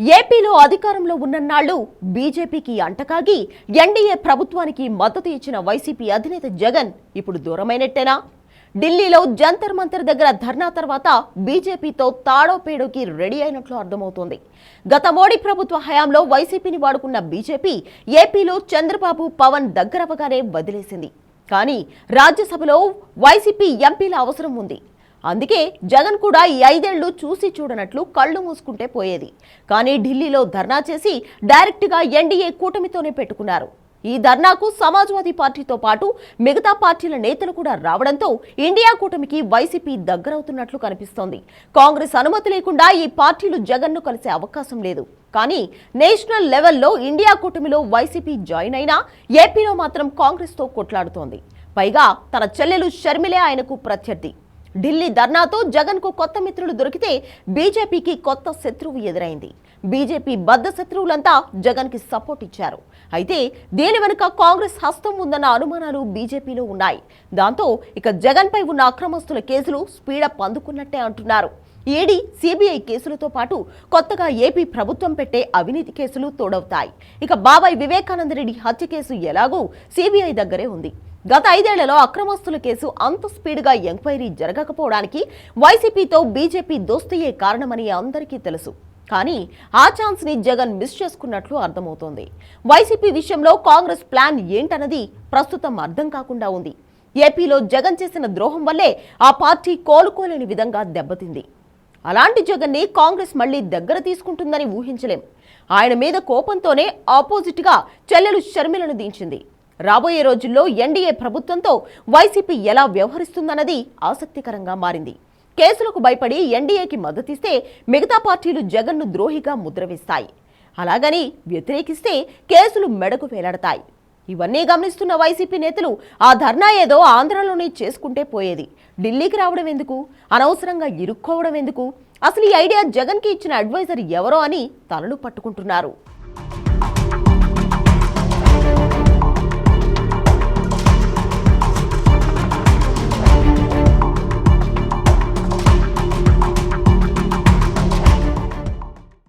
ఏపీలో అధికారంలో ఉన్నన్నాళ్ళు బీజేపీకి అంటకాగి ఎన్డీఏ ప్రభుత్వానికి మద్దతు ఇచ్చిన వైసీపీ అధినేత జగన్ ఇప్పుడు దూరమైనట్టేనా? ఢిల్లీలో జంతర్ మంతర్ దగ్గర ధర్నా తర్వాత బీజేపీతో తాడోపేడోకి రెడీ అయినట్లు అర్థమవుతోంది. గత మోడీ ప్రభుత్వ హయాంలో వైసీపీని వాడుకున్న బీజేపీ ఏపీలో చంద్రబాబు పవన్ దగ్గరవగానే వదిలేసింది. కానీ రాజ్యసభలో వైసీపీ ఎంపీల అవసరం ఉంది. అందుకే జగన్ కూడా ఈ ఐదేళ్ళు చూసి చూడనట్లు కళ్ళు మూసుకుంటే పోయేది. కానీ ఢిల్లీలో ధర్నా చేసి డైరెక్ట్గా ఎన్డీఏ కూటమితోనే పెట్టుకున్నారు. ఈ ధర్నాకు సమాజ్వాదీ పార్టీతో పాటు మిగతా పార్టీల నేతలు కూడా రావడంతో ఇండియా కూటమికి వైసీపీ దగ్గరవుతున్నట్లు కనిపిస్తోంది. కాంగ్రెస్ అనుమతి లేకుండా ఈ పార్టీలు జగన్ను కలిసే అవకాశం లేదు. కానీ నేషనల్ లెవెల్లో ఇండియా కూటమిలో వైసీపీ జాయిన్ అయినా ఏపీలో మాత్రం కాంగ్రెస్తో కొట్లాడుతోంది. పైగా తన చెల్లెలు షర్మిలే ఆయనకు ప్రత్యర్థి. ఢిల్లీ ధర్నాతో జగన్కు కొత్త మిత్రులు దొరికితే బీజేపీకి కొత్త శత్రువు ఎదురైంది. బీజేపీ బద్ద శత్రువులంతా జగన్కి సపోర్ట్ ఇచ్చారు. అయితే దీని వెనుక కాంగ్రెస్ హస్తం ఉందన్న అనుమానాలు బీజేపీలో ఉన్నాయి. దాంతో ఇక జగన్పై ఉన్న అక్రమస్తుల కేసులు స్పీడప్ అందుకున్నట్టే అంటున్నారు. ఈడీ సిబిఐ కేసులతో పాటు కొత్తగా ఏపీ ప్రభుత్వం పెట్టే అవినీతి కేసులు తోడవుతాయి. ఇక బాబాయ్ వివేకానంద రెడ్డి హత్య కేసు ఎలాగూ సిబిఐ దగ్గరే ఉంది. గత ఐదేళ్ళలో అక్రమస్తుల కేసు అంత స్పీడ్గా ఎంక్వైరీ జరగకపోవడానికి వైసీపీతో బీజేపీ దోస్తయే కారణమని అందరికీ తెలుసు. కానీ ఆ ఛాన్స్ని జగన్ మిస్ చేసుకున్నట్లు అర్థమవుతోంది. వైసీపీ విషయంలో కాంగ్రెస్ ప్లాన్ ఏంటన్నది ప్రస్తుతం అర్థం కాకుండా ఉంది. ఏపీలో జగన్ చేసిన ద్రోహం వల్లే ఆ పార్టీ కోలుకోలేని విధంగా దెబ్బతింది. అలాంటి జగన్ని కాంగ్రెస్ మళ్ళీ దగ్గర తీసుకుంటుందని ఊహించలేం. ఆయన మీద కోపంతోనే ఆపోజిట్గా చెల్లెలు షర్మిలను దించింది. రాబోయే రోజుల్లో ఎన్డీఏ ప్రభుత్వంతో వైసీపీ ఎలా వ్యవహరిస్తుందన్నది ఆసక్తికరంగా మారింది. కేసులకు భయపడి ఎన్డీఏకి మద్దతిస్తే మిగతా పార్టీలు జగన్ను ద్రోహిగా ముద్రవేస్తాయి. అలాగని వ్యతిరేకిస్తే కేసులు మెడకు వేలాడతాయి. ఇవన్నీ గమనిస్తున్న వైసీపీ నేతలు ఆ ధర్నా ఏదో ఆంధ్రలోనే చేసుకుంటే పోయేది. ఢిల్లీకి రావడం ఎందుకు? అనవసరంగా ఇరుక్కోవడం ఎందుకు? అసలు ఈ ఐడియా జగన్కి ఇచ్చిన అడ్వైజర్ ఎవరో అని తలలు పట్టుకుంటున్నారు.